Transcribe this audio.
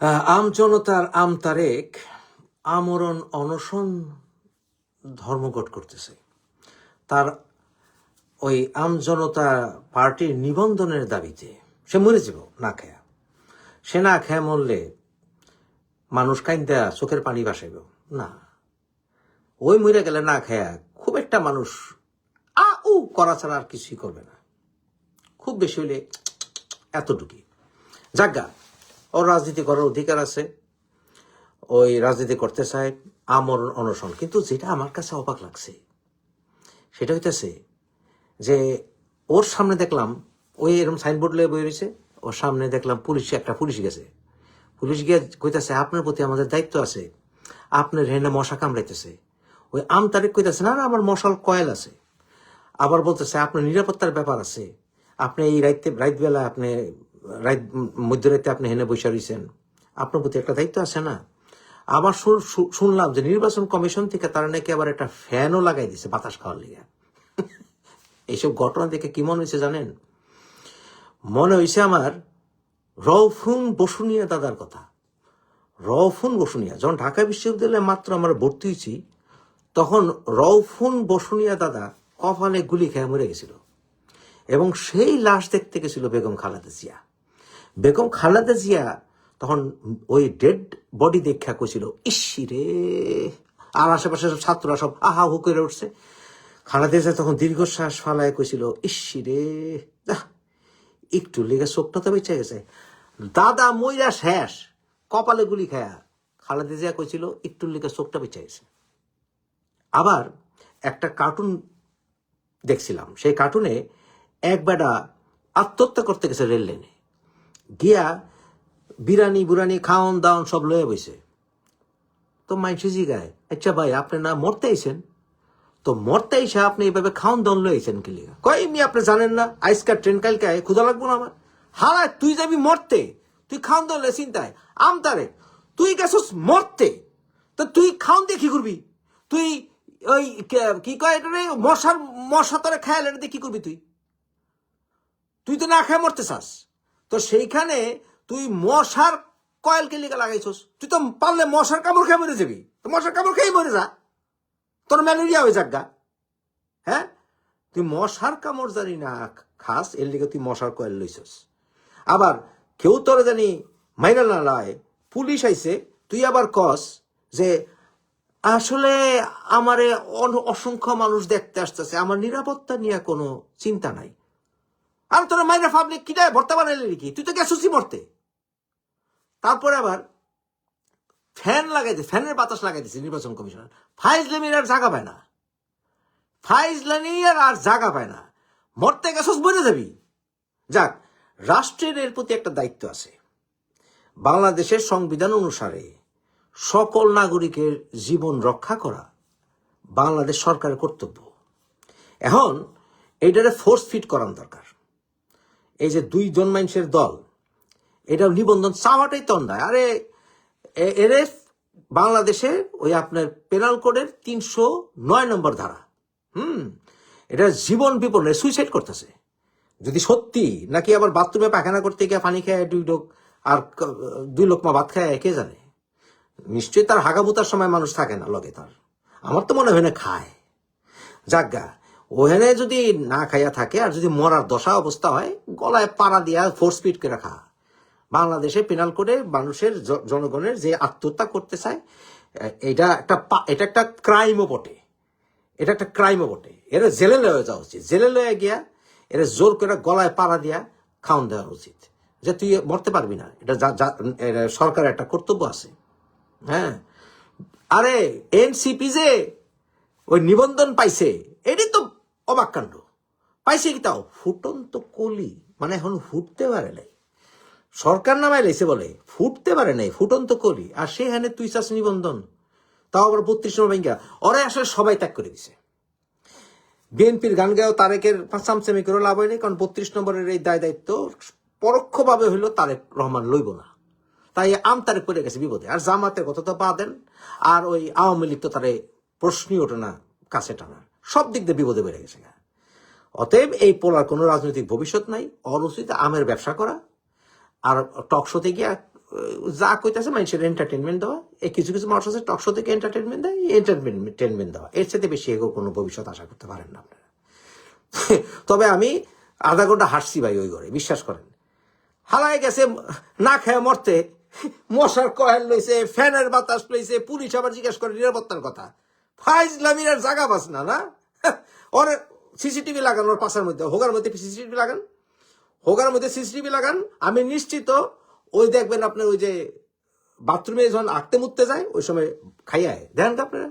আম জনতার আম তারেক আমরণ অনশন ধর্মঘট করতেছে। তার ওই আম জনতা পার্টির নিবন্ধনের দাবিতে সে মরে যাব, না খেয়া। সে না খেয়া মরলে মানুষ কাইন্দা চোখের পানি বাসাইব না। ওই মরে গেলে না খেয়া খুব একটা মানুষ আ উ করা ছাড়া আর কিছুই করবে না। খুব বেশি হইলে এতটুকুই। যাজ্ঞা ওর রাজনীতি করার অধিকার আছে। ওই রাজনীতি করতে চায় আমর অনশন। কিন্তু যেটা আমার কাছে অবাক লাগছে, সেটা হইতেছে যে ওর সামনে দেখলাম, ওই এরকম সাইনবোর্ড লয়ে বই রয়েছে, ওর সামনে দেখলাম পুলিশ, একটা পুলিশ গেছে। পুলিশ গিয়ে কইতাছে, আপনার প্রতি আমাদের দায়িত্ব আছে। আপনার হেনে মশা কামড়াইতেছে। ওই আম তারিখ কইতাছে, না আমার মশাল কয়েল আছে। আবার বলতেছে, আপনার নিরাপত্তার ব্যাপার আছে। আপনি এই রাইতে রাইতবেলা আপনি রাইত মধ্যরাতে আপনি হেনে বসে রয়েছেন আপনার প্রতি একটা দায়িত্ব আছে না? আবার শুনলাম যে নির্বাচন কমিশন থেকে তারা নাকি আবার একটা ফ্যানও লাগাই দিছে বাতাস খাওয়ার লিগে। এইসব ঘটনা দেখে কি মনে হয়েছে জানেন? মনে হয়েছে আমার রফুন বসুনিয়া দাদার কথা। রফুন বসুনিয়া, যখন ঢাকা বিশ্ববিদ্যালয়ে মাত্র আমরা ভর্তি হয়েছি, তখন রফুন বসুনিয়া দাদা কপালে গুলি খেয়ে মরে গেছিল। এবং সেই লাশ দেখতে গেছিল বেগম খালেদা জিয়া। বেগম খালেদা জিয়া তখন ওই ডেড বডি দেখা কইছিল ইসি রে। আর আশেপাশে সব ছাত্ররা সব আহা হু করে উঠছে। খালেদা জিয়া তখন দীর্ঘশ্বাস ফালায় কইছিল, ইসি রে। একটু লেগে চোখটা তো বেঁচে গেছে। দাদা মইরা শেষ, কপালে গুলি খায়া। খালেদা জিয়া কইছিল, একটু লেগে চোখটা বেঁচে গেছে। আবার একটা কার্টুন দেখছিলাম। সেই কার্টুনে এক বেটা আত্মহত্যা করতে গেছে রেল লাইনে। গিয়া বিরানি বুরানি খাওন, দাওন সব লয়ে বইছে। তো মাইনসি জিগায় আচ্ছা ভাই, আপনি না মরতে আইছেন? তো মরতে আইসা আপনি এইভাবে খাওন, দাওন লয়ে আইছেন কি লিগা? কয়, এমনি আপনি জানেন না আইসকার ট্রেন কালকে আয় ক্ষুদা লাগবো না আমার? হালায় তুই যাবি মরতে, তুই খাওন, দাওন লয়ে চিন্তায়, আমতারে, তুই গেছস মরতে, তো তুই খাওন দিয়ে কি করবি? তুই ওই কি কয় এটা রে, মশার, মশা তোরে খায়াল এটা দিয়ে কি করবি তুই? তুই তো না খেয়ে মরতে চাস। তো সেইখানে তুই মশার কয়েল কে লিখে লাগাইছস? তুই তো পারলে মশার কামড় খেয়ে মরে যাবি। তো মশার কামড় খেয়ে মরে যা। তোর ম্যালেরিয়া হয়ে যাক গা। হ্যাঁ? তুই মশার কামড় জানি না, খাস, এর লিগে তুই মশার কয়েল লইছস। আবার কেউ তোর জানি মাইনা না লয়, পুলিশ আইছে, তুই আবার কস যে আসলে আমারে অসংখ্য মানুষ দেখতে আসতেছে, আমার নিরাপত্তা নিয়ে কোনো চিন্তা নাই। আর তোরা মাইনা কি দেয় ভর্তা বানাইলি নাকি? তুই তো গেছুসি মরতে। তারপরে আবার ফ্যান লাগাই দে ফ্যানের বাতাস লাগাই দিছে নির্বাচন কমিশনার। ফাইজলামির আর জায়গা পায় না। ফাইজলামির আর জায়গা পায় না। মরতে গেছস মরে যাবি। যাক, রাষ্ট্রের এর প্রতি একটা দায়িত্ব আছে। বাংলাদেশের সংবিধান অনুসারে সকল নাগরিকের জীবন রক্ষা করা বাংলাদেশ সরকারের কর্তব্য। এখন এইটারে ফোর্স ফিট করার দরকার। এই যে দুইজন মানুষের দল এটা নিবন্ধন চাওয়াটাই তন্দায় আরে এরে বাংলাদেশে ওই আপনার পেনাল কোডের তিনশো নয় নম্বর ধারা। হুম, এটা জীবন বিপন্ন সুইসাইড করতেছে। যদি সত্যি নাকি আবার বাথরুমে পায়খানা করতে গিয়ে পানি খায় দুই লোক আর দুই লোক মা ভাত খায়, কে জানে? নিশ্চয়ই তার হাগাবুতার সময় মানুষ থাকে না লগে তার। আমার তো মনে হয় না খায়। যাজ্ঞা ওখানে যদি না খাইয়া থাকে আর যদি মরার দশা অবস্থা হয়, গলায় পাড়া দিয়া ফোর্স ফিট করে রাখা বাংলাদেশে পেনাল করে মানুষের জনগণের যে আত্মহত্যা করতে চায় এটা একটা এটা একটা ক্রাইমও বটে। এটা একটা ক্রাইমও বটে। এরা জেলে লয়ে যাওয়া উচিত। জেলে লয়ে গিয়া এরা জোর করে গলায় পাড়া দিয়া খাওন দেওয়া উচিত। যে তুই মরতে পারবি না। এটা সরকারের একটা কর্তব্য আছে। হ্যাঁ? আরে এনসিপি যে ওই নিবন্ধন পাইছে অবাক কাণ্ড। পাইছে কি তাও? ফুটন্ত কলি। মানে এখন ফুটতে পারে নাই। সরকার নামায় লেছে বলে, ফুটতে পারে নাই, ফুটন্ত কলি। আর সেখানে তুই চাষ নিবন্ধন তাও আবার বত্রিশ নম্বর ব্যাংকা। ওরা আসলে সবাই ত্যাগ করে দিছে। বিএনপির গান গাও তারেকের পাঁচাম সেমি করে লাভ হয়নি, কারণ বত্রিশ নম্বরের এই দায় দায়িত্ব পরোক্ষভাবে হইল তারেক রহমান লইব না। তাই আম তারেক পড়ে গেছে বিপদে। আর জামাতের কথা তো পা দেন আর ওই আওয়ামী লীগ তো তারে প্রশ্নই ওঠে না, কাছে টানা সব দিক দিয়ে বিপদে বেড়ে গেছে। অতএব এই পোলার কোনো রাজনৈতিক ভবিষ্যৎ নাই অরুচিত আমের ব্যবসা করা, আর টক শোতে গিয়া যা কইতাছে মানুষের এন্টারটেনমেন্ট দেওয়া। এই কিছু কিছু মানুষ আছে টকশো থেকে এন্টারটেনমেন্ট দেয় এন্টারটেনমেন্ট দেওয়া। এর সাথে বেশি এগো কোনো ভবিষ্যৎ আশা করতে পারেন না আপনারা। তবে আমি আধা ঘণ্টা হাসছি ভাই ওই ঘরে, বিশ্বাস করেন। হালায় গেছে, না খেয়ে মরতে। মশার কয়েল লইছে, ফ্যানের বাতাস লইছে, পুলিশ আবার জিজ্ঞেস করে নিরাপত্তার কথা। ফাইজলামির লামিনার জাগা বাস না না? ওর সিসিটিভি লাগান ওর পাশার মধ্যে। হোগার মধ্যে সিসিটিভি লাগান? হোগার মধ্যে সিসিটিভি লাগান? আমি নিশ্চিত ওই দেখবেন আপনার ওই যে বাথরুমে যখন আঁকতে মুততে যায়, ওই সময় খাইয়ায় দেখেন তো আপনারা?